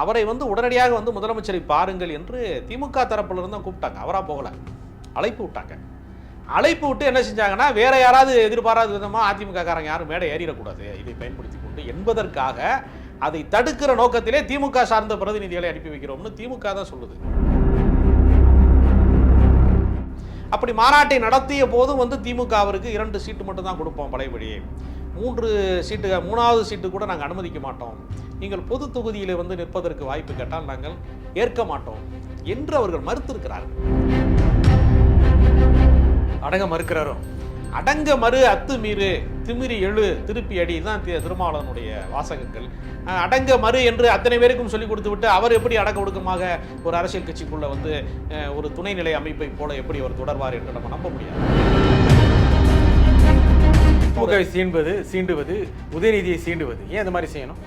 அவரை வந்து உடனடியாக வந்து முதலமைச்சரை பாருங்கள் என்று திமுக தரப்பிலிருந்து தான் கூப்பிட்டாங்க. அவராக போகல. அழைப்பு விட்டாங்க. அழைப்பு விட்டு என்ன செஞ்சாங்கன்னா வேற யாராவது எதிர்பாராத விதமாக அதிமுக காரங்க யாரும் மேடை ஏறிடக்கூடாது. இதை பயன்படுத்தி கொண்டு என்பதற்காக அதை தடுக்கிற நோக்கத்திலே திமுக சார்ந்த பிரதிநிதிகளை அனுப்பி வைக்கிறோம்னு திமுக தான் சொல்லுது. அப்படி மாநாட்டை நடத்திய போதும் வந்து திமுக அவருக்கு இரண்டு சீட்டு மட்டும் தான் கொடுப்போம் பழையபடி மூன்று சீட்டு மூணாவது சீட்டு கூட நாங்கள் அனுமதிக்க மாட்டோம். நீங்கள் பொது தொகுதியில் வந்து நிற்பதற்கு வாய்ப்பு கேட்டால் நாங்கள் ஏற்க மாட்டோம் என்று அவர்கள் மறுத்திருக்கிறார்கள். அடங்க மறுக்கிறாரோ? அடங்க மறு அத்து மீறு திமிரி எழு திருப்பி அடி தான் திருமாவளவனுடைய வாசகங்கள். அடங்க மறு என்று அத்தனை பேருக்கும் சொல்லிக் கொடுத்து விட்டு அவர் எப்படி அடக்க ஒடுக்கமாக ஒரு அரசியல் கட்சிக்குள்ள வந்து ஒரு துணைநிலை அமைப்பை போல எப்படி அவர் தொடர்வார் என்று நம்ம நம்ப முடியாது. திமுகவை சீண்டுவது சீண்டுவது உதயநிதியை சீண்டுவது. ஏன் இந்த மாதிரி செய்யணும்?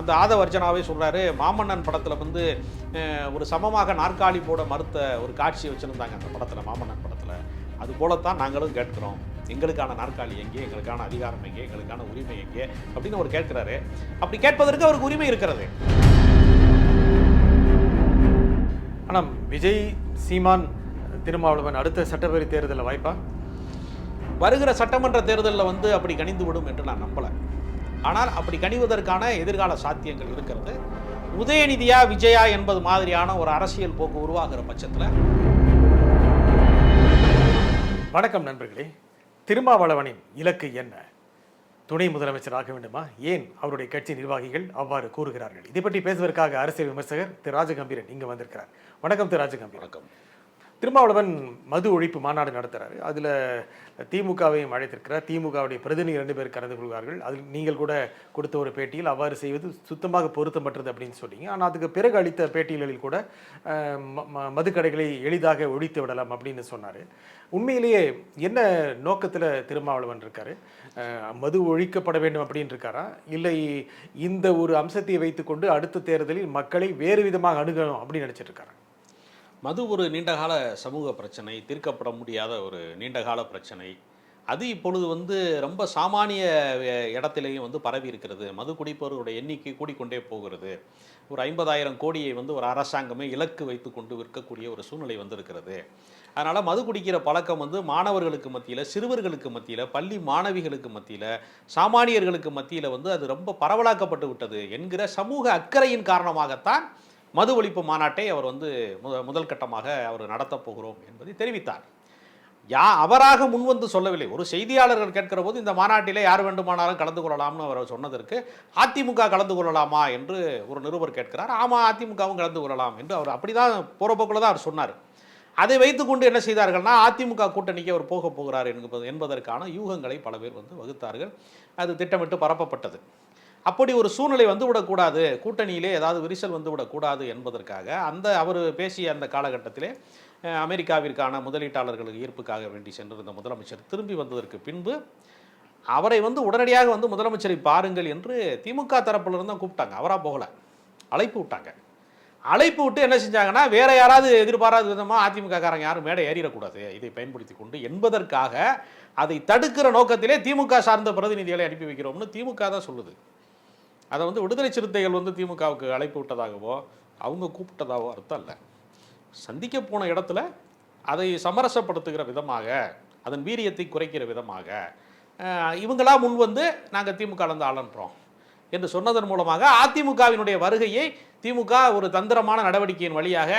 அந்த ஆதவ அர்ச்சனாவே சொல்றாரு மாமன்னன் படத்துல வந்து ஒரு சமமாக நாற்காலி போட மறுத்த ஒரு காட்சி வச்சிருந்தாங்க அந்த படத்துல மாமன்னன் படத்துல. அது போலத்தான் நாங்களும் கேட்கிறோம். எங்களுக்கான நாற்காலி எங்கே? எங்களுக்கான அதிகாரம் எங்கே? எங்களுக்கான உரிமை எங்கே? அப்படின்னு அவர் கேட்கிறாரு. அப்படி கேட்பதற்கு அவருக்கு உரிமை இருக்கிறது. ஆனால் விஜய் சீமான் திருமாவளவன் அடுத்த சட்டப்பேரவை தேர்தலில் வாய்ப்பா? வருகிற சட்டமன்ற தேர்தலில் வந்து அப்படி கணிந்து விடும் என்று நான் நம்பல. ஆனால் அப்படி கணிவதற்கான எதிர்கால சாத்தியங்கள் இருக்கிறது. உதயநிதியா விஜயா என்பது மாதிரியான ஒரு அரசியல் போக்கு உருவாகிற பட்சத்தில். வணக்கம் நண்பர்களே. திருமாவளவனின் இலக்கு என்ன? துணை முதலமைச்சர் ஆக வேண்டுமா? ஏன் அவருடைய கட்சி நிர்வாகிகள் அவ்வாறு கூறுகிறார்கள்? இதை பற்றி பேசுவதற்காக அரசியல் விமர்சகர் திரு ராஜகம்பீரன் இங்கு வந்திருக்கிறார். வணக்கம் திரு ராஜகம்பீரன். வணக்கம். திருமாவளவன் மது ஒழிப்பு மாநாடு நடத்துகிறாரு அதில் திமுகவையும் அழைத்திருக்கிறார். திமுகவுடைய பிரதிநிதி ரெண்டு பேர் கலந்து கொள்வார்கள். அதில் நீங்கள் கூட கொடுத்த ஒரு பேட்டியில் அவ்வாறு செய்வது சுத்தமாக பொருத்தமற்றது அப்படின்னு சொன்னீங்க. ஆனால் அதுக்கு பிறகு அளித்த பேட்டிகளில் கூட ம- ம- மதுக்கடைகளை எளிதாக ஒழித்து விடலாம் அப்படின்னு சொன்னார். உண்மையிலேயே என்ன நோக்கத்தில் திருமாவளவன் இருக்காரு? மது ஒழிக்கப்பட வேண்டும் அப்படின்னு இருக்காரா? இல்லை இந்த ஒரு அம்சத்தை வைத்துக்கொண்டு அடுத்த தேர்தலில் மக்களை வேறு விதமாக அணுகணும் அப்படின்னு நினச்சிட்டு இருக்காரா? மது ஒரு நீண்டகால சமூக பிரச்சனை தீர்க்கப்பட முடியாத ஒரு நீண்டகால பிரச்சனை. அது இப்பொழுது வந்து ரொம்ப சாமானிய இடத்திலையும் வந்து பரவி இருக்கிறது. மது குடிப்பவர்களுடைய எண்ணிக்கை கூடிக்கொண்டே போகிறது. ஒரு ஐம்பதாயிரம் கோடியை வந்து ஒரு அரசாங்கமே இலக்கு வைத்துக்கொண்டு விற்கக்கூடிய ஒரு சூழ்நிலை வந்திருக்கிறது. அதனால் மது குடிக்கிற பழக்கம் வந்து மாணவர்களுக்கு மத்தியில் சிறுவர்களுக்கு மத்தியில் பள்ளி மாணவிகளுக்கு மத்தியில் சாமானியர்களுக்கு மத்தியில் வந்து அது ரொம்ப பரவலாக்கப்பட்டு விட்டது என்கிற சமூக அக்கறையின் காரணமாகத்தான் மது ஒழிப்பு மாநாட்டை அவர் வந்து முத முதல் கட்டமாக அவர் நடத்தப் போகிறோம் என்பதை தெரிவித்தார். யா அவராக முன்வந்து சொல்லவில்லை. ஒரு செய்தியாளர்கள் கேட்கிற போது இந்த மாநாட்டிலே யார் வேண்டுமானாலும் கலந்து கொள்ளலாம்னு அவர் சொன்னதற்கு அதிமுக கலந்து கொள்ளலாமா என்று ஒரு நிருபர் கேட்கிறார். ஆமாம் அதிமுகவும் கலந்து கொள்ளலாம் என்று அவர் அப்படி தான் போகிறப்போக்குள்ள தான் அவர் சொன்னார். அதை வைத்துக்கொண்டு என்ன செய்தார்கள்னா அதிமுக கூட்டணிக்கு அவர் போக போகிறார் என்பது என்பதற்கான யூகங்களை பல பேர் வந்து வகுத்தார்கள். அது திட்டமிட்டு பரப்பப்பட்டது. அப்படி ஒரு சூழ்நிலை வந்து விடக்கூடாது. கூட்டணியிலே ஏதாவது விரிசல் வந்து விடக்கூடாது என்பதற்காக அந்த அவர் பேசிய அந்த காலகட்டத்திலே அமெரிக்காவிற்கான முதலீட்டாளர்களுக்கு ஈர்ப்புக்காக வேண்டி சென்றிருந்த முதலமைச்சர் திரும்பி வந்ததற்கு பின்பு அவரை வந்து உடனடியாக வந்து முதலமைச்சரை பாருங்கள் என்று திமுக தரப்பிலிருந்து தான் கூப்பிட்டாங்க. அவராக போகல. அழைப்பு விட்டாங்க. அழைப்பு விட்டு என்ன செஞ்சாங்கன்னா வேற யாராவது எதிர்பாராத விதமாக அதிமுக காரங்க யாரும் மேடை ஏறிடக்கூடாது. இதை பயன்படுத்தி கொண்டு என்பதற்காக அதை தடுக்கிற நோக்கத்திலே திமுக சார்ந்த பிரதிநிதிகளை அனுப்பி வைக்கிறோம்னு திமுக தான் சொல்லுது. அதை வந்து விடுதலை சிறுத்தைகள் வந்து திமுகவுக்கு அழைப்பு விட்டதாகவோ அவங்க கூப்பிட்டதாகவோ அர்த்தம் இல்லை. சந்திக்க போன இடத்துல அதை சமரசப்படுத்துகிற விதமாக அதன் வீரியத்தை குறைக்கிற விதமாக இவங்களா முன் வந்து நாங்கள் திமுக இருந்து ஆளன்றோம் என்று சொன்னதன் மூலமாக அதிமுகவினுடைய வருகையை திமுக ஒரு தந்திரமான நடவடிக்கையின் வழியாக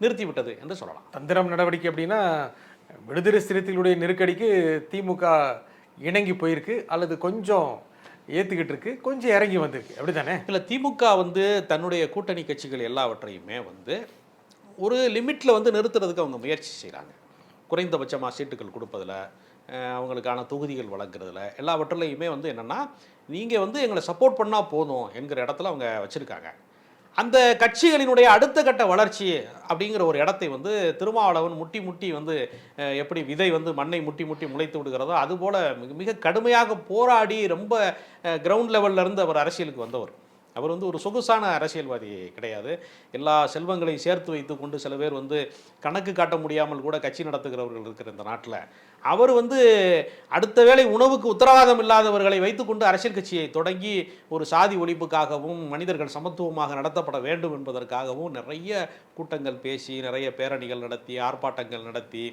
நிறுத்திவிட்டது என்று சொல்லலாம். தந்திரம் நடவடிக்கை அப்படின்னா விடுதலை சிறுத்தைகளுடைய நெருக்கடிக்கு திமுக இணங்கி போயிருக்கு. அல்லது கொஞ்சம் ஏற்றுக்கிட்டு இருக்கு. கொஞ்சம் இறங்கி வந்திருக்கு. அப்படி தானே இல்லை திமுக வந்து தன்னுடைய கூட்டணி கட்சிகள் எல்லாவற்றையுமே வந்து ஒரு லிமிட்டில் வந்து நிறுத்துறதுக்கு அவங்க முயற்சி செய்கிறாங்க குறைந்தபட்சமாக சீட்டுகள் கொடுப்பதில் அவங்களுக்கான தொகுதிகள் வழங்குறதுல எல்லாவற்றிலையுமே வந்து என்னென்னா நீங்கள் வந்து எங்களை சப்போர்ட் பண்ணால் போதும் என்கிற இடத்துல அவங்க வச்சுருக்காங்க. அந்த கட்சிகளினுடைய அடுத்த கட்ட வளர்ச்சி அப்படிங்கிற ஒரு இடத்தை வந்து திருமாவளவன் முட்டி முட்டி வந்து எப்படி விதை வந்து மண்ணை முட்டி முட்டி முளைத்து விடுகிறதோ அதுபோல் மிக மிக கடுமையாக போராடி ரொம்ப கிரவுண்ட் லெவல்ல இருந்து அவர் அரசியலுக்கு வந்தவர். அவர் வந்து ஒரு சொகுசான அரசியல்வாதி கிடையாது. எல்லா செல்வங்களையும் சேர்த்து வைத்து கொண்டு சில பேர் வந்து கணக்கு காட்ட முடியாமல் கூட கட்சி நடத்துகிறவர்கள் இருக்கிற இந்த நாட்டில். அவர் வந்து அடுத்த வேளை உணவுக்கு உத்தரவாதம் இல்லாதவர்களை வைத்துக்கொண்டு அரசியல் கட்சியை தொடங்கி ஒரு சாதி ஒழிப்புக்காகவும் மனிதர்கள் சமத்துவமாக நடத்தப்பட வேண்டும் என்பதற்காகவும் நிறைய கூட்டங்கள் பேசி நிறைய பேரணிகள் நடத்தி ஆர்ப்பாட்டங்கள் நடத்தி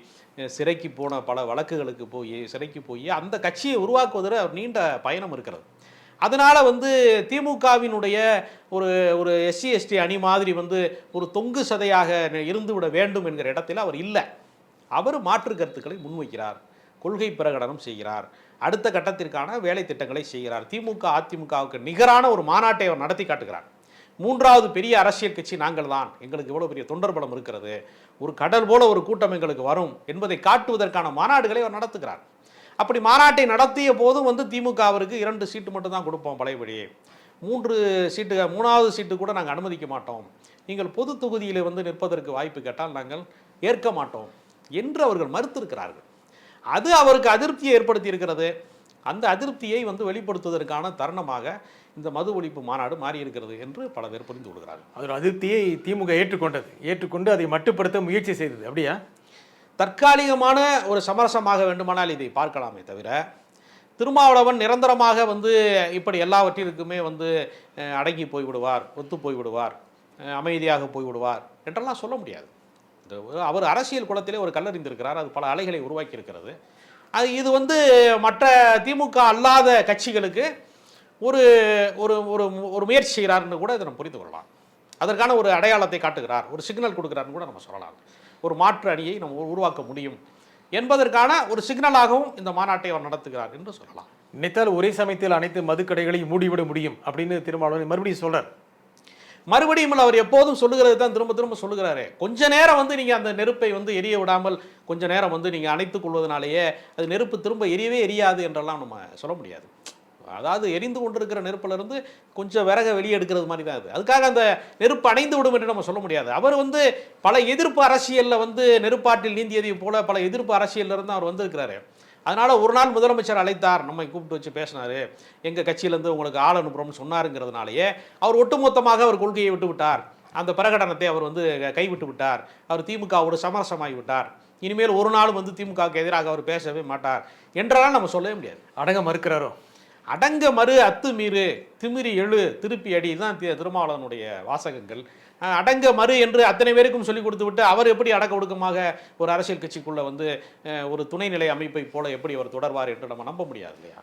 சிறைக்கு போன பல வழக்குகளுக்கு போய் சிறைக்கு போய் அந்த கட்சியை உருவாக்குவதில் அவர் நீண்ட பயணம் இருக்கிறது. அதனால் வந்து திமுகவினுடைய ஒரு ஒரு எஸ்சி எஸ்டி அணி மாதிரி வந்து ஒரு தொங்கு சதையாக இருந்து விட வேண்டும் என்கிற இடத்தில் அவர் இல்லை. அவர் மாற்று கருத்துக்களை முன்வைக்கிறார். கொள்கை பிரகடனம் செய்கிறார். அடுத்த கட்டத்திற்கான வேலை திட்டங்களை செய்கிறார். திமுக அதிமுகவுக்கு நிகரான ஒரு மாநாட்டை அவர் நடத்தி காட்டுகிறார். மூன்றாவது பெரிய அரசியல் கட்சி நாங்கள் தான். எங்களுக்கு இவ்வளோ பெரிய தொண்டர் பலம் இருக்கிறது. ஒரு கடல் போல ஒரு கூட்டம் எங்களுக்கு வரும் என்பதை காட்டுவதற்கான மாநாடுகளை அவர் நடத்துகிறார். அப்படி மாநாட்டை நடத்திய போதும் வந்து திமுகவிற்கு இரண்டு சீட்டு மட்டும்தான் கொடுப்போம் பழையபடியே. மூன்று சீட்டு மூணாவது சீட்டு கூட நாங்கள் அனுமதிக்க மாட்டோம். நீங்கள் பொது தொகுதியில் வந்து நிற்பதற்கு வாய்ப்பு கேட்டால் நாங்கள் ஏற்க மாட்டோம் என்று அவர்கள் மறுத்திருக்கிறார்கள். அது அவருக்கு அதிருப்தியை ஏற்படுத்தி இருக்கிறது அந்த அதிருப்தியை வந்து வெளிப்படுத்துவதற்கான தருணமாக இந்த மது ஒழிப்பு மாநாடு மாறியிருக்கிறது என்று பல பேர் புரிந்து கொள்கிறார்கள். அதோட அதிருப்தியை திமுக ஏற்றுக்கொண்டது. ஏற்றுக்கொண்டு அதை மட்டுப்படுத்த முயற்சி செய்தது. அப்படியா? தற்காலிகமான ஒரு சமரசமாக வேண்டுமானால் இதை பார்க்கலாமே தவிர திருமாவளவன் நிரந்தரமாக வந்து இப்படி எல்லாவற்றிற்குமே வந்து அடங்கி போய்விடுவார் ஒத்து போய்விடுவார் அமைதியாக போய்விடுவார் என்றெல்லாம் சொல்ல முடியாது. ஒரு- அவர் அரசியல் குளத்திலே ஒரு கல்லறிந்திருக்கிறார் அது பல அலைகளை உருவாக்கி இருக்கிறது அது இது வந்து மற்ற திமுக அல்லாத கட்சிகளுக்கு ஒரு ஒரு ஒரு ஒரு முயற்சி செய்கிறார்னு கூட இதை நம்ம புரிந்து கொள்ளலாம். அதற்கான ஒரு அடையாளத்தை காட்டுகிறார். ஒரு சிக்னல் கொடுக்குறாருன்னு கூட நம்ம சொல்லலாம். ஒரு மாற்று அணியை நம்ம உரு- உருவாக்க முடியும் என்பதற்கான ஒரு சிக்னலாகவும் இந்த மாநாட்டை அவர் நடத்துகிறார் என்று சொல்லலாம். நினைத்தால் ஒரே சமயத்தில் அனைத்து மதுக்கடைகளையும் மூடிவிட முடியும் அப்படின்னு திருமாவளவன் மறுபடியும் சொல்றார். மறுபடியும் அவர் எப்போதும் சொல்லுகிறது தான் திரும்ப திரும்ப சொல்லுகிறாரு. கொஞ்ச நேரம் வந்து நீங்கள் அந்த நெருப்பை வந்து எரிய விடாமல் கொஞ்ச நேரம் வந்து நீங்கள் அணைத்துக் கொள்வதனாலேயே அது நெருப்பு திரும்ப எரியவே எரியாது என்றெல்லாம் நம்ம சொல்ல முடியாது. அதாவது எரிந்து கொண்டிருக்கிற நெருப்பிலிருந்து கொஞ்சம் விறக வெளியே எடுக்கிறது மாதிரி தான் அது. அதுக்காக அந்த நெருப்பு அணைந்து விடும் என்று நம்ம சொல்ல முடியாது. அவர் வந்து பல எதிர்ப்பு அரசியலில் வந்து நெருப்பாட்டில் நீந்தியதை போல பல எதிர்ப்பு அரசியல்ல இருந்து அவர் வந்திருக்கிறாரு. அதனால் ஒரு நாள் முதலமைச்சர் அழைத்தார். நம்மை கூப்பிட்டு வச்சு பேசினார். எங்கள் கட்சியிலேருந்து உங்களுக்கு ஆள் அனுப்புறோம்னு சொன்னாருங்கிறதுனாலயே அவர் ஒட்டுமொத்தமாக அவர் கொள்கையை விட்டு விட்டார். அந்த பிரகடனத்தை அவர் வந்து கைவிட்டு விட்டார். அவர் திமுகவோடு சமரசமாகி விட்டார். இனிமேல் ஒரு நாள் வந்து திமுகவுக்கு எதிராக அவர் பேசவே மாட்டார். என்றெல்லாம் நம்ம சொல்லவே முடியாது. அடங்க மறுக்கிறாரோ? அடங்க மறு அத்துமீறு திமிரி எழு திருப்பி அடி தான் திருமாவளவனுடைய வாசகங்கள். அடங்க மறு என்று அத்தனை பேருக்கும் சொல்லிக் கொடுத்து விட்டு அவர் எப்படி அடக்க ஒடுக்கமாக ஒரு அரசியல் கட்சிக்குள்ள வந்து ஒரு துணைநிலை அமைப்பை போல எப்படி அவர் தொடர்வார் என்று நம்ம நம்ப முடியாது இல்லையா?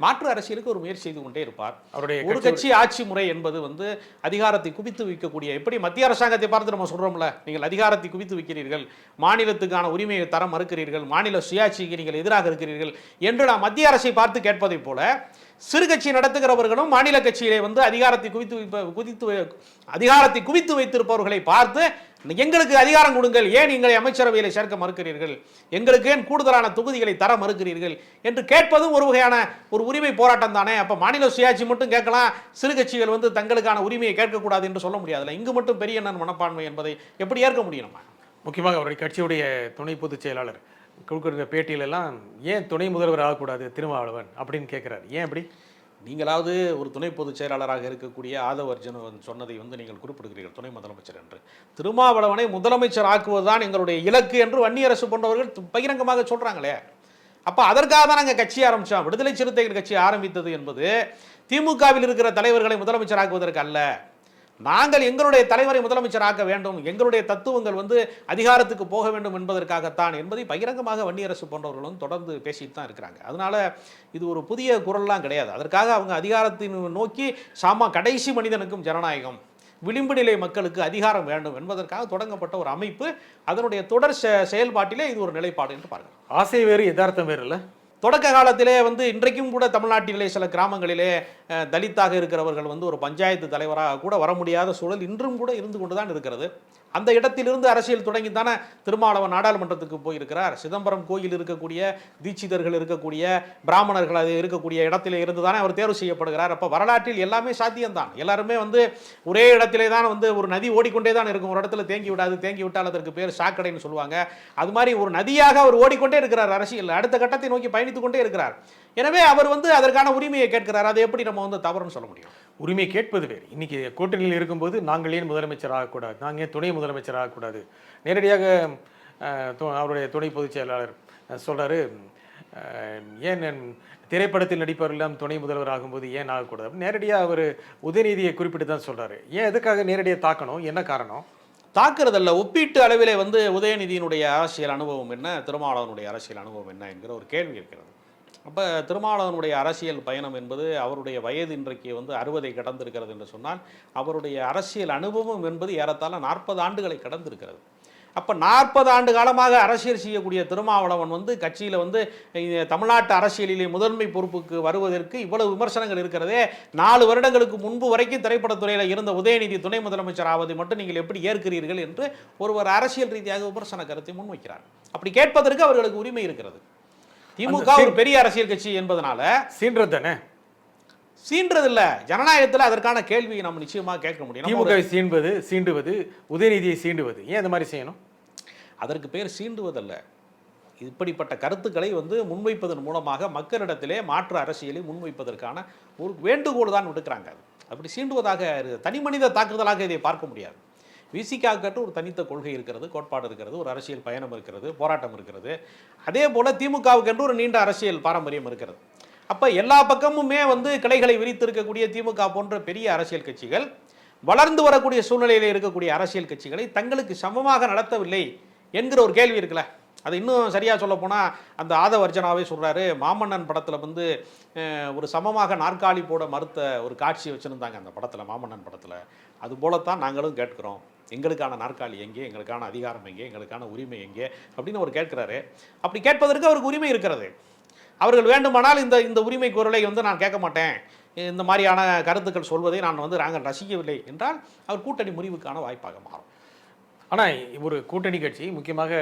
மாற்று அரசியலுக்கு ஒரு முயற்சி செய்து கொண்டே இருப்பார். அவருடைய ஒரு கட்சி ஆட்சி முறை என்பது வந்து அதிகாரத்தை குவித்து வைக்கக்கூடிய எப்படி மத்திய அரசாங்கத்தை பார்த்து நம்ம சொல்றோம்ல நீங்கள் அதிகாரத்தை குவித்து வைக்கிறீர்கள் மாநிலத்துக்கான உரிமையை தர மறுக்கிறீர்கள் மாநில சுயாட்சிக்கு நீங்கள் எதிராக இருக்கிறீர்கள் என்று நாம் மத்திய அரசை பார்த்து கேட்பதைப் போல சிறு கட்சி நடத்துகிறவர்களும் மாநில கட்சியிலே வந்து அதிகாரத்தை குவித்து வைப்ப குவித்து வை- அதிகாரத்தை குவித்து வைத்திருப்பவர்களை பார்த்து எங்களுக்கு அதிகாரம் கொடுங்கள். ஏன் எங்களை அமைச்சரவையில் சேர்க்க மறுக்கிறீர்கள்? எங்களுக்கு ஏன் கூடுதலான தொகுதிகளை தர மறுக்கிறீர்கள்? என்று கேட்பதும் ஒரு வகையான ஒரு உரிமை போராட்டம் தானே? அப்போ மாநில சுயாட்சி மட்டும் கேட்கலாம். சிறு கட்சிகள் வந்து தங்களுக்கான உரிமையை கேட்கக்கூடாது என்று சொல்ல முடியாதுல்ல. இங்கு மட்டும் பெரிய நன் மனப்பான்மை என்பதை எப்படி ஏற்க முடியும்? முக்கியமாக அவருடைய கட்சியுடைய துணை பொதுச் செயலாளர் கொடுக்குற பேட்டியிலெல்லாம் ஏன் துணை முதல்வர் ஆகக்கூடாது திருமாவளவன்? அப்படின்னு கேட்குறாரு. ஏன் அப்படி? நீங்களாவது ஒரு துணை பொதுச் செயலாளராக இருக்கக்கூடிய ஆதவ சொன்னதை வந்து நீங்கள் குறிப்பிடுகிறீர்கள். துணை முதலமைச்சர் என்று. திருமாவளவனை முதலமைச்சர் ஆக்குவதுதான் எங்களுடைய இலக்கு என்று வன்னியரசு போன்றவர்கள் பகிரங்கமாக சொல்கிறாங்களே அப்போ அதற்காக தான் நாங்கள் கட்சி ஆரம்பித்தோம் விடுதலை சிறுத்தைகள் கட்சி ஆரம்பித்தது என்பது திமுகவில் இருக்கிற தலைவர்களை முதலமைச்சர் ஆக்குவதற்கு அல்ல. நாங்கள் எங்களுடைய தலைவரை முதலமைச்சராக்க வேண்டும். எங்களுடைய தத்துவங்கள் வந்து அதிகாரத்துக்கு போக வேண்டும் என்பதற்காகத்தான் என்பதை பகிரங்கமாக வன்னியரசு போன்றவர்களும் தொடர்ந்து பேசிட்டு தான் இருக்கிறாங்க. அதனால இது ஒரு புதிய குரல்லாம் கிடையாது. அதற்காக அவங்க அதிகாரத்தின் நோக்கி சாமா கடைசி மனிதனுக்கும் ஜனநாயகம் விளிம்பு நிலை மக்களுக்கு அதிகாரம் வேண்டும் என்பதற்காக தொடங்கப்பட்ட ஒரு அமைப்பு. அதனுடைய தொடர் செ- செயல்பாட்டிலே இது ஒரு நிலைப்பாடு என்று பாருங்கள் ஆசை வேறு யதார்த்தம் வேறு இல்லை? தொடக்க காலத்திலே வந்து இன்றைக்கும் கூட தமிழ்நாட்டிலே சில கிராமங்களிலே தலித்தாக இருக்கிறவர்கள் வந்து ஒரு பஞ்சாயத்து தலைவராக கூட வர முடியாத சூழல் இன்றும் கூட இருந்து கொண்டு தான் இருக்கிறது. அந்த இடத்திலிருந்து அரசியல் தொடங்கி தானே திருமாவளவன் நாடாளுமன்றத்துக்கு போயிருக்கிறார். சிதம்பரம் கோயில் இருக்கக்கூடிய தீட்சிதர்கள் இருக்கக்கூடிய பிராமணர்கள் அது இருக்கக்கூடிய இடத்திலே இருந்து தானே அவர் தேர்வு செய்யப்படுகிறார். அப்போ வரலாற்றில் எல்லாமே சாத்தியம்தான். எல்லாருமே வந்து ஒரே இடத்திலே தான் வந்து ஒரு நதி ஓடிக்கொண்டே தான் இருக்கும். ஒரு இடத்துல தேங்கி விடாது தேங்கி விட்டால் அதற்கு பேர் சாக்கடைன்னு சொல்லுவாங்க. அது மாதிரி ஒரு நதியாக அவர் ஓடிக்கொண்டே இருக்கிறார் அரசியல் அடுத்த கட்டத்தை நோக்கி பயணித்து கொண்டே இருக்கிறார். எனவே அவர் வந்து அதற்கான உரிமையை கேட்கிறார். அதை எப்படி நம்ம வந்து தவறுன்னு சொல்ல முடியும்? உரிமை கேட்பது வேறு. இன்றைக்கி கூட்டணியில் இருக்கும்போது நாங்கள் ஏன் முதலமைச்சர் ஆகக்கூடாது நாங்கள் ஏன் துணை முதலமைச்சர் ஆகக்கூடாது நேரடியாக அவருடைய துணை பொதுச் செயலாளர் அஹ், ஏன் நான் திரைப்படத்தில் நடிப்பவர்களெல்லாம் துணை முதல்வர் ஆகும்போது ஏன் ஆகக்கூடாது நேரடியாக அவர் உதயநிதியை குறிப்பிட்டு தான் சொல்கிறார் ஏன் எதுக்காக நேரடியாக தாக்கணும்? என்ன காரணம்? தாக்குறதல்ல ஒப்பீட்டு அளவிலே வந்து உதயநிதியினுடைய அரசியல் அனுபவம் என்ன? திருமாவளவனுடைய அரசியல் அனுபவம் என்ன? என்கிற ஒரு கேள்வி இருக்கிறது. அப்போ திருமாவளவனுடைய அரசியல் பயணம் என்பது அவருடைய வயது இன்றைக்கு வந்து அறுபதை கடந்திருக்கிறது என்று சொன்னால் அவருடைய அரசியல் அனுபவம் என்பது ஏறத்தாழ நாற்பது ஆண்டுகளை கடந்திருக்கிறது. அப்போ நாற்பது ஆண்டு காலமாக அரசியல் செய்யக்கூடிய திருமாவளவன் வந்து கட்சியில் வந்து தமிழ்நாட்டு அரசியலிலே முதன்மை பொறுப்புக்கு வருவதற்கு இவ்வளவு விமர்சனங்கள் இருக்கிறதே நாலு வருடங்களுக்கு முன்பு வரைக்கும் திரைப்படத்துறையில் இருந்த உதயநிதி துணை முதலமைச்சர் ஆவதை மட்டும் நீங்கள் எப்படி ஏற்கிறீர்கள் என்று ஒருவர் அரசியல் ரீதியாக விமர்சன கருத்தை முன்வைக்கிறார். அப்படி கேட்பதற்கு அவர்களுக்கு உரிமை இருக்கிறது. திமுக ஒரு பெரிய அரசியல் கட்சி என்பதனால சீன்றது தானே? சீன்றதில்ல. ஜனநாயகத்தில் அதற்கான கேள்வியை நம்ம நிச்சயமாக கேட்க முடியும். திமுகவை சீண்டுவது சீண்டுவது உதயநிதியை சீண்டுவது ஏன் அந்த மாதிரி செய்யணும்? அதற்கு பேர் சீண்டுவதல்ல. இப்படிப்பட்ட கருத்துக்களை வந்து முன்வைப்பதன் மூலமாக மக்களிடத்திலே மாற்று அரசியலை முன்வைப்பதற்கான ஒரு வேண்டுகோள் தான் விடுக்கிறாங்க. அப்படி சீண்டுவதாக தனி மனித தாக்குதலாக இதை பார்க்க முடியாது. விசிகாக்கட்டு ஒரு தனித்த கொள்கை இருக்கிறது கோட்பாடு இருக்கிறது ஒரு அரசியல் பயணம் இருக்கிறது போராட்டம் இருக்கிறது. அதே போல் திமுகவுக்கு என்று ஒரு நீண்ட அரசியல் பாரம்பரியம் இருக்கிறது. அப்போ எல்லா பக்கமுமே வந்து கிளைகளை விரித்திருக்கக்கூடிய திமுக போன்ற பெரிய அரசியல் கட்சிகள் வளர்ந்து வரக்கூடிய சூழ்நிலையில் இருக்கக்கூடிய அரசியல் கட்சிகளை தங்களுக்கு சமமாக நடத்தவில்லை என்கிற ஒரு கேள்வி இருக்குல்ல. அது இன்னும் சரியாக சொல்ல போனால் அந்த ஆதவர்ஜனாவே சொல்கிறாரு மாமன்னன் படத்தில் வந்து ஒரு சமமாக நாற்காலி போட மறுத்த ஒரு காட்சி வச்சுருந்தாங்க அந்த படத்தில் மாமன்னன் படத்தில். அது போலத்தான் நாங்களும் கேட்குறோம். எங்களுக்கான நாற்காலி எங்கே எங்களுக்கான அதிகாரம் எங்கே எங்களுக்கான உரிமை எங்கே அப்படின்னு அவர் கேட்குறாரு. அப்படி கேட்பதற்கு அவருக்கு உரிமை இருக்கிறது. அவர்கள் வேண்டுமானால் இந்த இந்த உரிமை குரலை வந்து நான் கேட்க மாட்டேன். இந்த மாதிரியான கருத்துக்கள் சொல்வதை நான் வந்து நாங்கள் ரசிக்கவில்லை என்றால் அவர் கூட்டணி முறிவுக்கான வாய்ப்பாக மாறும். ஆனால் ஒரு கூட்டணி கட்சி முக்கியமாக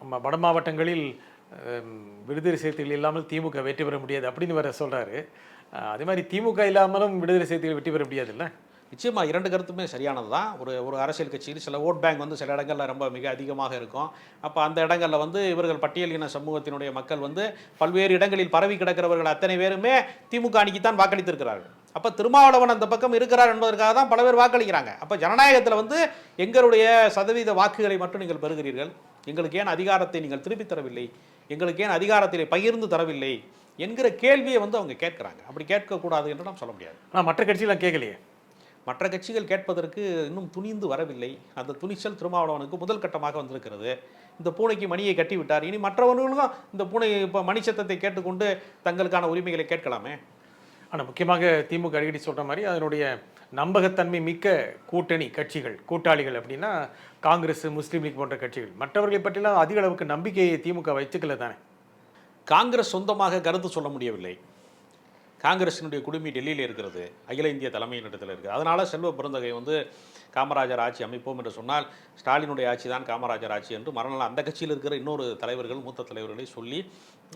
நம்ம வட மாவட்டங்களில் விடுதலை சிறுத்தைகள் இல்லாமல் திமுக வெற்றி பெற முடியாது அப்படின்னு வர சொல்கிறாரு அதே மாதிரி திமுக இல்லாமலும் விடுதலை சிறுத்தைகள் வெற்றி பெற முடியாதுல்ல? நிச்சயமாக இரண்டு கருத்துமே சரியானது தான். ஒரு ஒரு அரசியல் கட்சியில் சில ஓட் பேங்க் வந்து சில இடங்களில் ரொம்ப மிக அதிகமாக இருக்கும். அப்போ அந்த இடங்களில் வந்து இவர்கள் பட்டியலின சமூகத்தினுடைய மக்கள் வந்து பல்வேறு இடங்களில் பரவி கிடக்கிறவர்கள் அத்தனை பேருமே திமுக அணிக்கு தான் வாக்களித்திருக்கிறார்கள். அப்போ திருமாவளவன் அந்த பக்கம் இருக்கிறார் என்பதற்காக தான் பல பேர் வாக்களிக்கிறாங்க. அப்போ ஜனநாயகத்தில் வந்து எங்களுடைய சதவீத வாக்குகளை மட்டும் நீங்கள் பெறுகிறீர்கள். எங்களுக்கு ஏன் அதிகாரத்தை நீங்கள் திருப்பித் தரவில்லை? எங்களுக்கு ஏன் அதிகாரத்தை பகிர்ந்து தரவில்லை? என்கிற கேள்வியை வந்து அவங்க கேட்குறாங்க. அப்படி கேட்கக்கூடாது என்று நாம் சொல்ல முடியாது. ஆனால் மற்ற கட்சியெல்லாம் கேட்கலையே. மற்ற கட்சிகள் கேட்பதற்கு இன்னும் துணிந்து வரவில்லை. அந்த துணிச்சல் திருமாவளவனுக்கு முதல் கட்டமாக வந்திருக்கிறது. இந்த பூனைக்கு மணியை கட்டி விட்டார் இனி மற்றவர்களுக்கும் இந்த பூனை இப்போ மணி சத்தத்தை கேட்டுக்கொண்டு தங்களுக்கான உரிமைகளை கேட்கலாமே? ஆனால் முக்கியமாக திமுக அடிக்கடி சொல்ற மாதிரி அதனுடைய நம்பகத்தன்மை மிக்க கூட்டணி கட்சிகள் கூட்டாளிகள் அப்படின்னா காங்கிரஸ் முஸ்லீம் லீக் போன்ற கட்சிகள். மற்றவர்களை பற்றிலாம் அதிக அளவுக்கு நம்பிக்கையை திமுக வச்சுக்கல தானே? காங்கிரஸ் சொந்தமாக கருத்து சொல்ல முடியவில்லை. காங்கிரசினுடைய குடுமி டெல்லியில் இருக்கிறது. அகில இந்திய தலைமையினிடத்தில் இருக்குது அதனால் செல்வ பிறந்தகை வந்து காமராஜர் ஆட்சி அமைப்போம் என்று சொன்னால் ஸ்டாலினுடைய ஆட்சி தான் காமராஜர் ஆட்சி என்று மறுநாள் அந்த கட்சியில் இருக்கிற இன்னொரு தலைவர்கள் மூத்த தலைவர்களை சொல்லி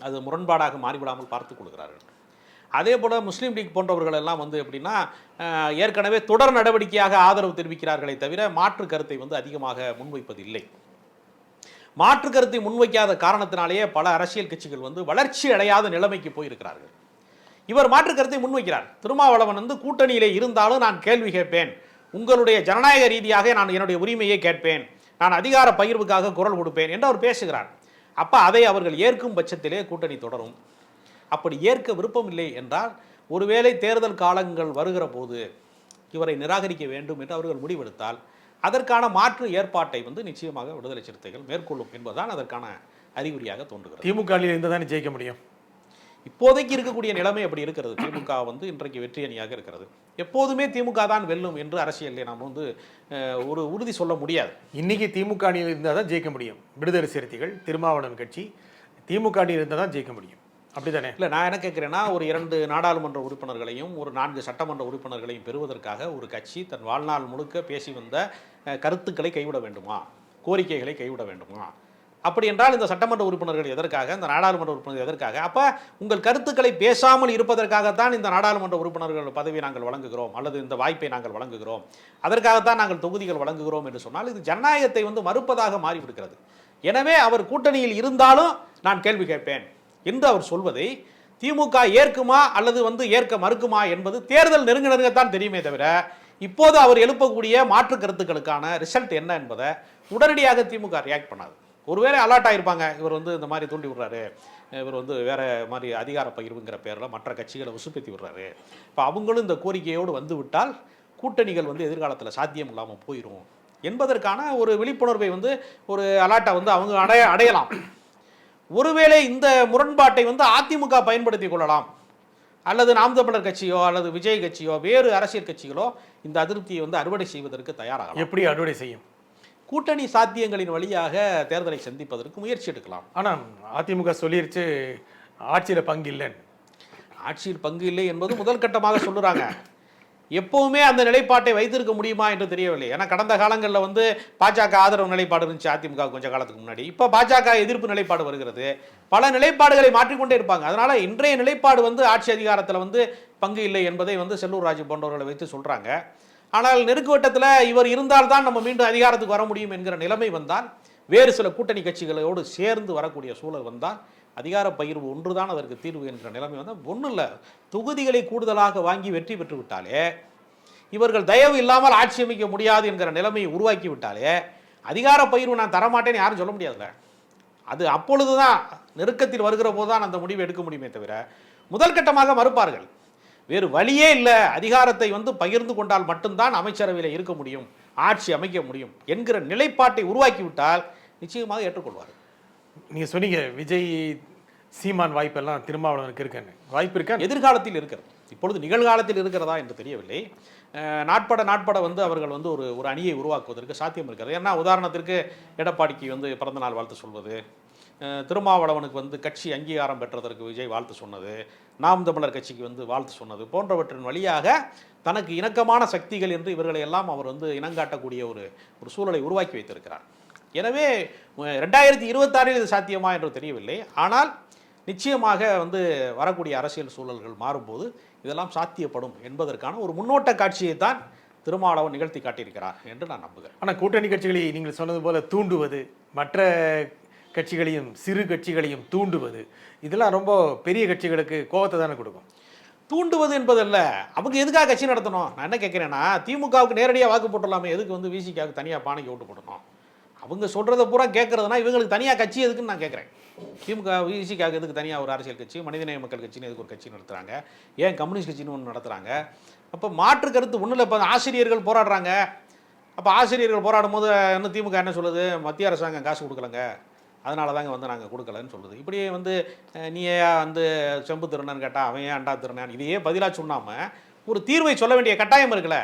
அது முரண்பாடாக மாறிவிடாமல் பார்த்து கொடுக்கிறார்கள் அதே போல் முஸ்லீம் லீக் போன்றவர்கள் எல்லாம் வந்து எப்படின்னா ஏற்கனவே தொடர் நடவடிக்கையாக ஆதரவு தெரிவிக்கிறார்களே தவிர மாற்று கருத்தை வந்து அதிகமாக முன்வைப்பதில்லை. மாற்று கருத்தை முன்வைக்காத காரணத்தினாலேயே பல அரசியல் கட்சிகள் வந்து வளர்ச்சி அடையாத நிலைமைக்கு போயிருக்கிறார்கள். இவர் மாற்று கருத்தை முன்வைக்கிறார். திருமாவளவன் வந்து கூட்டணியிலே இருந்தாலும் நான் கேள்வி கேட்பேன். உங்களுடைய ஜனநாயக ரீதியாக நான் என்னுடைய உரிமையை கேட்பேன். நான் அதிகார பகிர்வுக்காக குரல் கொடுப்பேன் என்று அவர் பேசுகிறார். அப்போ அதை அவர்கள் ஏற்கும் பட்சத்திலே கூட்டணி தொடரும். அப்படி ஏற்க விருப்பமில்லை என்றால் ஒருவேளை தேர்தல் காலங்கள் வருகிற போது இவரை நிராகரிக்க வேண்டும் என்று அவர்கள் முடிவெடுத்தால் அதற்கான மாற்று ஏற்பாட்டை வந்து நிச்சயமாக விடுதலை சிறுத்தைகள் மேற்கொள்ளும் என்பதுதான் அதற்கான அறிகுறியாக தோன்றுகிறது. திமுக இருந்து தானே ஜெயிக்க முடியும்? இப்போதைக்கு இருக்கக்கூடிய நிலைமை அப்படி இருக்கிறது. திமுக வந்து இன்றைக்கு வெற்றி அணியாக இருக்கிறது. எப்போதுமே திமுக தான் வெல்லும் என்று அரசியலில் நாம் வந்து ஒரு உறுதி சொல்ல முடியாது. இன்னைக்கு திமுக அணியில் இருந்தால் தான் ஜெயிக்க முடியும். விடுதலை சிறுத்தைகள் திருமாவளவன் கட்சி திமுக அணியில் இருந்தால் தான் ஜெயிக்க முடியும். அப்படிதானே இல்லை நான் என்ன கேட்குறேன்னா ஒரு இரண்டு நாடாளுமன்ற உறுப்பினர்களையும் ஒரு நான்கு சட்டமன்ற உறுப்பினர்களையும் பெறுவதற்காக ஒரு கட்சி தன் வாழ்நாள் முழுக்க பேசி வந்த கருத்துக்களை கைவிட வேண்டுமா? கோரிக்கைகளை கைவிட வேண்டுமா? அப்படி என்றால் இந்த சட்டமன்ற உறுப்பினர்கள் எதற்காக இந்த நாடாளுமன்ற உறுப்பினர்கள் எதற்காக? அப்போ உங்கள் கருத்துக்களை பேசாமல் இருப்பதற்காகத்தான் இந்த நாடாளுமன்ற உறுப்பினர்கள் பதவி நாங்கள் வழங்குகிறோம் அல்லது இந்த வாய்ப்பை நாங்கள் வழங்குகிறோம். அதற்காகத்தான் நாங்கள் தொகுதிகள் வழங்குகிறோம் என்று சொன்னால் இது ஜனநாயகத்தை வந்து மறுப்பதாக மாறிவிடுகிறது. எனவே அவர் கூட்டணியில் இருந்தாலும் நான் கேள்வி கேட்பேன். என்று அவர் சொல்வதை திமுக ஏற்குமா அல்லது வந்து ஏற்க மறுக்குமா என்பது தேர்தல் நெருங்க நெருங்கத்தான் தெரியுமே தவிர இப்போது அவர் எழுப்பக்கூடிய மாற்று கருத்துக்களுக்கான ரிசல்ட் என்ன என்பதை உடனடியாக திமுக ரியாக்ட் பண்ணாது. ஒருவேளை அலர்ட் ஆகிருப்பாங்க இவர் வந்து இந்த மாதிரி தூண்டி விடுறாரு. இவர் வந்து வேறு மாதிரி அதிகார பகிர்வுங்கிற பேரில் மற்ற கட்சிகளை உசுப்பேத்தி விடுறாரு. இப்போ அவங்களும் இந்த கோரிக்கையோடு வந்து விட்டால் கூட்டணிகள் வந்து எதிர்காலத்தில் சாத்தியம் இல்லாமல் போயிடும் என்பதற்கான ஒரு விழிப்புணர்வை வந்து ஒரு அலாட்டை வந்து அவங்க அடைய அடையலாம். ஒருவேளை இந்த முரண்பாட்டை வந்து அதிமுக பயன்படுத்தி கொள்ளலாம். அல்லது நாம் தமிழர் கட்சியோ அல்லது விஜய் கட்சியோ வேறு அரசியல் கட்சிகளோ இந்த அதிருப்தியை வந்து அறுவடை செய்வதற்கு தயாராகும் எப்படி அறுவடை செய்யும்? கூட்டணி சாத்தியங்களின் வழியாக தேர்தலை சந்திப்பதற்கு முயற்சி எடுக்கலாம். ஆனால் அதிமுக சொல்லிருச்சு ஆட்சியில் பங்கு இல்லைன்னு. ஆட்சியில் பங்கு இல்லை என்பது முதல் கட்டமாக சொல்லுறாங்க. எப்பவுமே அந்த நிலைப்பாட்டை வைத்திருக்க முடியுமா என்று தெரியவில்லை. ஏன்னா கடந்த காலங்களில் வந்து பாஜக ஆதரவு நிலைப்பாடு இருந்துச்சு அதிமுக கொஞ்ச காலத்துக்கு முன்னாடி. இப்போ பாஜக எதிர்ப்பு நிலைப்பாடு வருகிறது. பல நிலைப்பாடுகளை மாற்றிக்கொண்டே இருப்பாங்க. அதனால இன்றைய நிலைப்பாடு வந்து ஆட்சி அதிகாரத்தில் வந்து பங்கு இல்லை என்பதை வந்து செல்லூர் ராஜு போன்றவர்களை வைத்து சொல்றாங்க. ஆனால் நெருக்கு வட்டத்தில் இவர் இருந்தால்தான் நம்ம மீண்டும் அதிகாரத்துக்கு வர முடியும் என்கிற நிலைமை வந்தால் வேறு சில கூட்டணி கட்சிகளோடு சேர்ந்து வரக்கூடிய சூழல் வந்தால் அதிகார பகிர்வு ஒன்றுதான் அதற்கு தீர்வு என்கிற நிலைமை வந்தால் ஒன்றும் இல்லை தொகுதிகளை கூடுதலாக வாங்கி வெற்றி பெற்று விட்டாலே இவர்கள் தயவு இல்லாமல் ஆட்சி அமைக்க முடியாது என்கிற நிலைமையை உருவாக்கி விட்டாலே அதிகார பகிர்வு நான் தரமாட்டேன்னு யாரும் சொல்ல முடியாதுல்ல. அது அப்பொழுது தான் நெருக்கத்தில் வருகிற போது தான் அந்த முடிவை எடுக்க முடியுமே தவிர முதல் கட்டமாக மறுப்பார்கள். வேறு வழியே இல்லை. அதிகாரத்தை வந்து பகிர்ந்து கொண்டால் மட்டும்தான் அமைச்சரவையில் இருக்க முடியும் ஆட்சி அமைக்க முடியும் என்கிற நிலைப்பாட்டை உருவாக்கி விட்டால் நிச்சயமாக ஏற்றுக்கொள்வார்கள் நீங்க சொன்னீங்க விஜய் சீமான் வாய்ப்பெல்லாம் திருமாவளவனுக்கு இருக்குன்னு. வாய்ப்பு இருக்கா? எதிர்காலத்தில் இருக்கிறது. இப்பொழுது நிகழ்காலத்தில் இருக்கிறதா என்று தெரியவில்லை. நாட்பட நாட்பட வந்து அவர்கள் வந்து ஒரு ஒரு அணியை உருவாக்குவதற்கு சாத்தியம் இருக்கிறது. ஏன்னா உதாரணத்திற்கு எடப்பாடிக்கு வந்து பிறந்தநாள் வாழ்த்து சொல்வது திருமாவளவனுக்கு வந்து கட்சி அங்கீகாரம் பெற்றதற்கு விஜய் வாழ்த்து சொன்னது நாம் தமிழர் கட்சிக்கு வந்து வாழ்த்து சொன்னது போன்றவற்றின் வழியாக தனக்கு இணக்கமான சக்திகள் என்று இவர்களை எல்லாம் அவர் வந்து இனங்காட்டக்கூடிய ஒரு ஒரு சூழலை உருவாக்கி வைத்திருக்கிறார். எனவே ரெண்டாயிரத்தி இருபத்தாறில் இது சாத்தியமா என்று தெரியவில்லை. ஆனால் நிச்சயமாக வந்து வரக்கூடிய அரசியல் சூழல்கள் மாறும்போது இதெல்லாம் சாத்தியப்படும் என்பதற்கான ஒரு முன்னோட்ட காட்சியை தான் திருமாவளவன் நிகழ்த்தி காட்டியிருக்கிறார் என்று நான் நம்புகிறேன். ஆனால் கூட்டணி கட்சிகளை நீங்கள் சொன்னது போல தூண்டுவது மற்ற கட்சிகளையும் சிறு கட்சிகளையும் தூண்டுவது. இதெல்லாம் ரொம்ப பெரிய கட்சிகளுக்கு கோபத்தை தானே கொடுக்கும். தூண்டுவது என்பதல்ல அவங்க எதுக்காக கட்சி நடத்தணும்? நான் என்ன கேட்குறேன்னா திமுகவுக்கு நேரடியாக வாக்கு போட்டுடலாமே எதுக்கு வந்து விசிகாவுக்கு தனியாக பானைக்கு ஓட்டு போடணும் அவங்க சொல்கிறத பூரா கேட்குறதுனா இவங்களுக்கு தனியாக கட்சி எதுக்குன்னு நான் கேட்குறேன். திமுக விசிகாவுக்கு எதுக்கு தனியாக ஒரு அரசியல் கட்சி மனிதநேய மக்கள் கட்சின்னு எதுக்கு ஒரு கட்சி நடத்துகிறாங்க ஏன் கம்யூனிஸ்ட் கட்சின்னு ஒன்று நடத்துகிறாங்க அப்போ மாற்று கருத்து ஒன்றும் இல்லை இப்போ ஆசிரியர்கள் போராடுறாங்க. அப்போ ஆசிரியர்கள் போராடும் போது இன்னும் திமுக என்ன சொல்லுது? மத்திய அரசாங்கம் காசு கொடுக்கலங்க. அதனால தாங்க வந்து நாங்கள் கொடுக்கலன்னு சொல்லுது இப்படியே வந்து அஹ், நீ ஏன் வந்து செம்பு திருநன்னு கேட்டால் அவன் ஏன் அண்டா திருநன் இதையே பதிலாக சொன்னாமல் ஒரு தீர்வை சொல்ல வேண்டிய கட்டாயம் இருக்குல்ல.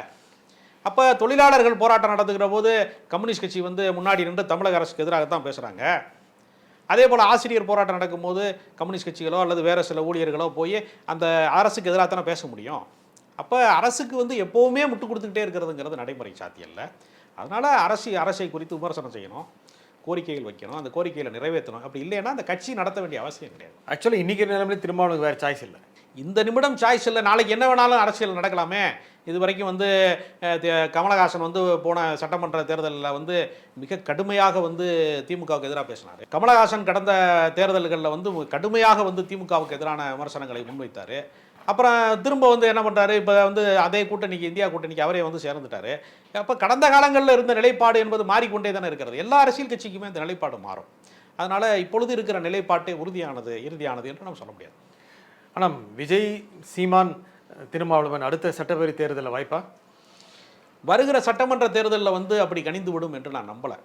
அப்போ தொழிலாளர்கள் போராட்டம் நடத்துகிற போது கம்யூனிஸ்ட் கட்சி வந்து முன்னாடி நின்று தமிழக அரசுக்கு எதிராகத்தான் பேசுகிறாங்க அதே போல் ஆசிரியர் போராட்டம் நடக்கும்போது கம்யூனிஸ்ட் கட்சிகளோ அல்லது வேறு சில ஊழியர்களோ போய் அந்த அரசுக்கு எதிராக தானே பேச முடியும். அப்போ அரசுக்கு வந்து எப்போவுமே முட்டு கொடுத்துக்கிட்டே இருக்கிறதுங்கிறது நடைமுறை சாத்தியம் இல்லை. அதனால் அரசு அரசை குறித்து விமர்சனம் செய்யணும். கோரிக்கைகள் வைக்கணும் அந்த கோரிக்கைகளை நிறைவேற்றணும். அப்படி இல்லைன்னா அந்த கட்சி நடத்த வேண்டிய அவசியம் கிடையாது. ஆக்சுவலி இன்னைக்கு நிலைமையில திருமாவளவனுக்கு வேற சாய்ஸ் இல்லை. இந்த நிமிடம் சாய்ஸ் இல்லை. நாளைக்கு என்ன வேணாலும் அரசியல் நடக்கலாமே. இது வரைக்கும் வந்து கமலஹாசன் வந்து போன சட்டமன்ற தேர்தலில் வந்து மிக கடுமையாக வந்து திமுகவுக்கு எதிராக பேசினார். கமலஹாசன் கடந்த தேர்தல்களில் வந்து கடுமையாக வந்து திமுகவுக்கு எதிரான விமர்சனங்களை முன்வைத்தார். அப்புறம் திரும்ப வந்து என்ன பண்ணுறாரு இப்போ வந்து அதே கூட்டணிக்கு இந்தியா கூட்டணிக்கு அவரே வந்து சேர்ந்துட்டாரு. அப்போ கடந்த காலங்களில் இருந்த நிலைப்பாடு என்பது மாறிக்கொண்டே தானே இருக்கிறது. எல்லா அரசியல் கட்சிக்குமே இந்த நிலைப்பாடு மாறும். அதனால் இப்பொழுது இருக்கிற நிலைப்பாட்டே உறுதியானது இறுதியானது என்று நம்ம சொல்ல முடியாது. ஆனா விஜய் சீமான் திருமாவளவன் அடுத்த சட்டப்பேரவை தேர்தலில் வாய்ப்பா? வருகிற சட்டமன்ற தேர்தலில் வந்து அப்படி கணிந்து விடும் என்று நான் நம்பலை.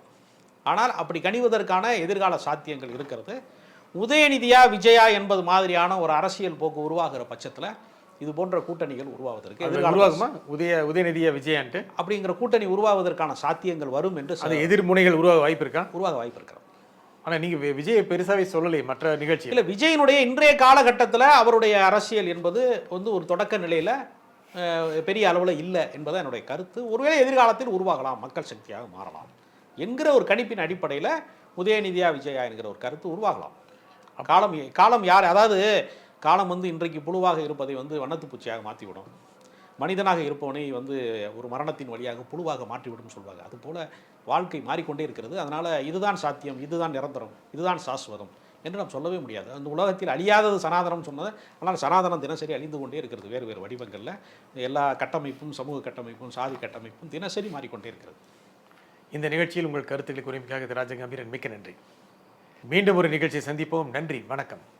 ஆனால் அப்படி கணிவதற்கான எதிர்கால சாத்தியங்கள் இருக்கிறது. உதயநிதியா விஜயா என்பது மாதிரியான ஒரு அரசியல் போக்கு உருவாகிற பட்சத்தில் இது போன்ற கூட்டணிகள் உருவாவதற்கு உருவாகுமா? உதய உதயநிதிய விஜயான்ட்டு? அப்படிங்கிற கூட்டணி உருவாவதற்கான சாத்தியங்கள் வரும் என்று அது எதிர்முனைகள் உருவாக வாய்ப்பு இருக்கா உருவாக வாய்ப்பு இருக்கிறது ஆனா நீங்க வி- விஜயை பெருசாவே சொல்லலையே மற்ற நிகழ்ச்சியில். இல்லை விஜயனுடைய இன்றைய காலகட்டத்தில் அவருடைய அரசியல் என்பது வந்து ஒரு தொடக்க நிலையில் பெரிய அளவில் இல்லை என்பது என்னுடைய கருத்து. ஒருவேளை எதிர்காலத்தில் உருவாகலாம் மக்கள் சக்தியாக மாறலாம் என்கிற ஒரு கணிப்பின் அடிப்படையில் உதயநிதியா விஜயா என்கிற ஒரு கருத்து உருவாகலாம். காலம் காலம் யார் அதாவது காலம் வந்து இன்றைக்கு புழுவாக இருப்பதை வந்து வண்ணத்து பூச்சியாக மாற்றிவிடும். மனிதனாக இருப்பவனை வந்து ஒரு மரணத்தின் வழியாக புழுவாக மாற்றிவிடும் சொல்வாங்க. அதுபோல வாழ்க்கை மாறிக்கொண்டே இருக்கிறது. அதனால் இதுதான் சாத்தியம் இதுதான் நிரந்தரம் இதுதான் சாஸ்வதம் என்று நாம் சொல்லவே முடியாது. அந்த உலகத்தில் அழியாதது சனாதனம் சொன்னது. ஆனால் சனாதனம் தினசரி அழிந்து கொண்டே இருக்கிறது வேறு வேறு வடிவங்களில். எல்லா கட்டமைப்பும் சமூக கட்டமைப்பும் சாதி கட்டமைப்பும் தினசரி மாறிக்கொண்டே இருக்கிறது. இந்த நிகழ்ச்சியில் உங்கள் கருத்துக்களை குறிப்பிக்காக ராஜகம்பீரன் மிக்க நன்றி. மீண்டும் ஒரு நிகழ்ச்சியை சந்திப்போம். நன்றி. வணக்கம்.